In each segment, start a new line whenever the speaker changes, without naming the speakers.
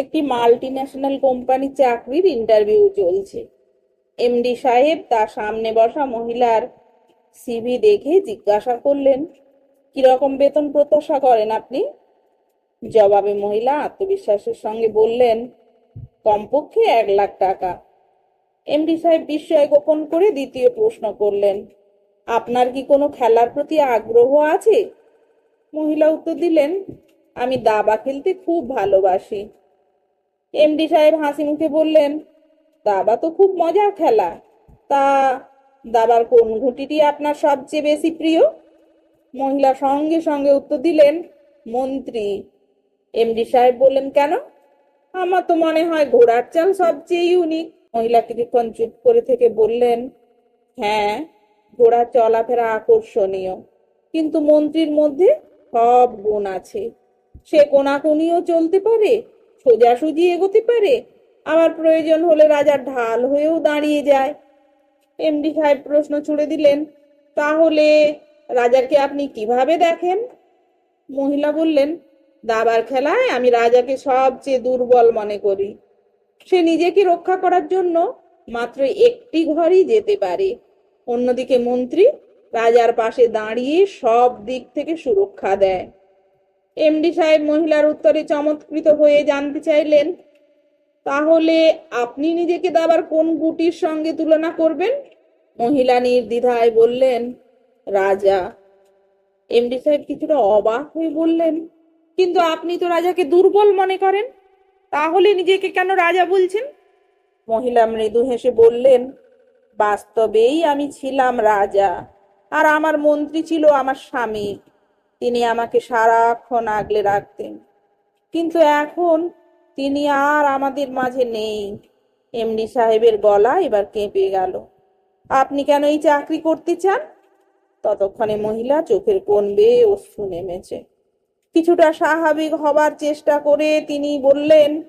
একটি multi national কোম্পানির চাকরির ইন্টারভিউ চলছে। এমডি সাহেব তার সামনে বসা মহিলার সিভি দেখে জিজ্ঞাসা করলেন কীরকম বেতন প্রত্যাশা করেন আপনি? জবাবে মহিলা আত্মবিশ্বাসের সঙ্গে বললেন, কমপক্ষে এক লাখ টাকা। এমডি সাহেব বিস্ময় গোপন করে দ্বিতীয় প্রশ্ন করলেন, আপনার কি কোনো খেলার প্রতি আগ্রহ আছে? মহিলা উত্তর দিলেন, আমি দাবা খেলতে খুব ভালোবাসি। এমডি সাহেব হাসি মুখে বললেন, দাবা তো খুব মজার খেলা। তা দাবার কোন ঘুঁটিটি আপনার সবচেয়ে বেশি প্রিয়? মহিলা সঙ্গে সঙ্গে উত্তর দিলেন, মন্ত্রী। এমডি সাহেব বললেন, কেন? আমার তো মনে হয় ঘোড়ার চাল সবচেয়ে ইউনিক মহিলা কিছুক্ষণ চুপ করে থেকে বললেন হ্যাঁ ঘোড়ার চলাফেরা আকর্ষণীয়। কিন্তু মন্ত্রীর মধ্যে সব গুণ আছে। সে কোনাকুনিও চলতে পারে সোজাসুজি এগোতে পারে আবার প্রয়োজন হলে রাজার ঢাল হয়েও দাঁড়িয়ে যায়। এমডি সাহেব প্রশ্ন ছুড়ে দিলেন, তাহলে রাজাকে আপনি কীভাবে দেখেন? মহিলা বললেন, দাবার খেলায় আমি রাজাকে সবচেয়ে দুর্বল মনে করি। সে নিজেকে রক্ষা করার জন্য মাত্র একটি ঘরই যেতে পারে। অন্যদিকে মন্ত্রী রাজার পাশে দাঁড়িয়ে সব দিক থেকে সুরক্ষা দেয়। এমডি সাহেব মহিলার উত্তরে চমৎকৃত হয়ে জানতে চাইলেন, তাহলে আপনি নিজেকে দাবার কোন গুটির সঙ্গে তুলনা করবেন? মহিলা নির্দ্বিধায় বললেন, রাজা। এমডি সাহেব কিছুটা অবাক হয়ে বললেন, কিন্তু আপনি তো রাজাকে দুর্বল মনে করেন, তাহলে নিজেকে কেন রাজা বলছেন? মহিলা মৃদু হেসে বললেন, বাস্তবেই আমি ছিলাম রাজা, আর আমার মন্ত্রী ছিল আমার স্বামী। তিনি আমাকে সারাক্ষণ আগলে রাখতেন। কিন্তু এখন তিনি আর আমাদের মাঝে নেই। এমডি সাহেবের গলা এবার কেঁপে গেল। আপনি কেন এই চাকরি করতে চান? ততক্ষণে মহিলা চোখের কোণ বেয়ে অশ্রু নেমেছে। কিছুটা স্বাভাবিক হবার চেষ্টা করে তিনি বললেন,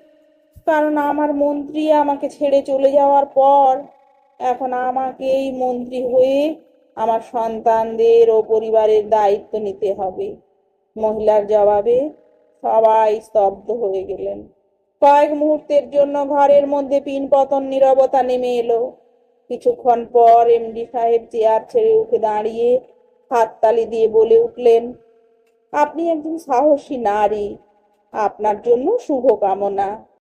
কারণ আমার মন্ত্রী আমাকে ছেড়ে চলে যাওয়ার পর এখন আমাকে এই মন্ত্রী হয়ে আমার সন্তানদের ও পরিবারের দায়িত্ব নিতে হবে। মহিলার জবাবে সবাই স্তব্ধ হয়ে গেলেন। কয়েক মুহূর্তের জন্য ঘরের মধ্যে পিনপতন নীরবতা নেমে এলো। কিছুক্ষণ পর এমডি সাহেব চেয়ার ছেড়ে উঠে দাঁড়িয়ে হাততালি দিয়ে বলে উঠলেন, আপনি একজন সাহসী নারী। আপনার জন্য শুভকামনা।